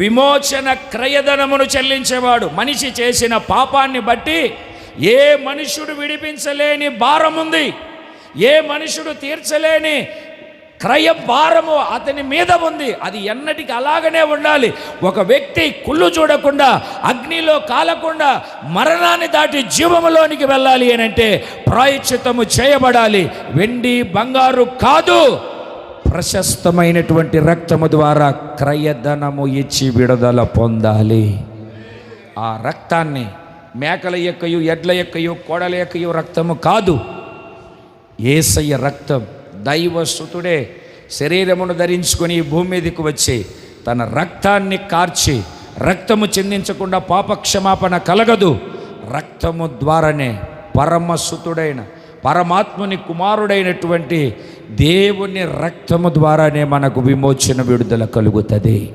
విమోచన క్రయధనమును చెల్లించేవాడు. మనిషి చేసిన పాపాన్ని బట్టి ఏ మనుషుడు విడిపించలేని భారం ఉంది ఏ మనుషుడు తీర్చలేని క్రయ భారము అతని మీద ఉంది. అది ఎన్నటికి అలాగనే ఉండాలి. ఒక వ్యక్తి కుళ్ళు చూడకుండా అగ్నిలో కాలకుండా మరణాన్ని దాటి జీవములోనికి వెళ్ళాలి అని అంటే ప్రాయశ్చిత్తము చేయబడాలి. వెండి బంగారు కాదు. ప్రశస్తమైనటువంటి రక్తము ద్వారా క్రయధనము ఇచ్చి విడుదల పొందాలి. ఆ రక్తాన్ని మేకల యొక్కయు ఎడ్ల యొక్కయు కోడల యొక్కయు రక్తము కాదు. ఏసయ్య రక్తం దైవసుతుడే శరీరమును ధరించుకొని భూమి మీదకి వచ్చి తన రక్తాన్ని కార్చి రక్తము చెందించకుండా పాపక్షమాపణ కలగదు. రక్తము ద్వారానే పరమసుతుడైన పరమాత్ముని కుమారుడైనటువంటి దేవుని రక్తము ద్వారానే మనకు విమోచన విడుదల కలుగుతుంది.